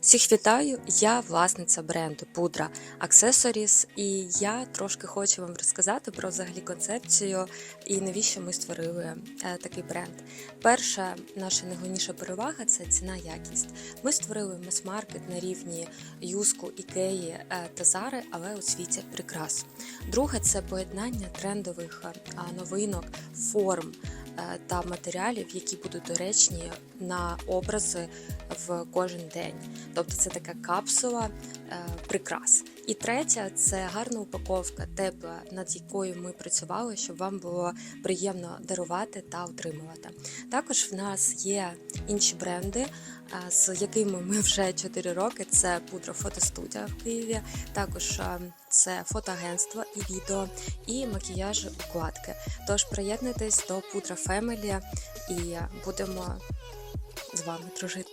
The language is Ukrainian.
Всіх вітаю! Я власниця бренду Пудра Accessories і я трошки хочу вам розказати про взагалі концепцію і навіщо ми створили е, такий бренд. Перша наша найголовніша перевага це ціна якість. Ми створили мас-маркет на рівні Юску, Ікеї е, та Зари, але у світі прикрас. Друге це поєднання трендових е, новинок, форм та матеріалів, які будуть доречні на образи в кожен день. Тобто це така капсула е, прикрас. І третя це гарна упаковка, тепла, над якою ми працювали, щоб вам було приємно дарувати та отримувати. Також в нас є інші бренди, з якими ми вже 4 роки. Це пудра фотостудія в Києві, також це фотоагентство і відео, і макіяж укладки. Тож приєднуйтесь до Пудра Family і будемо з вами дружити.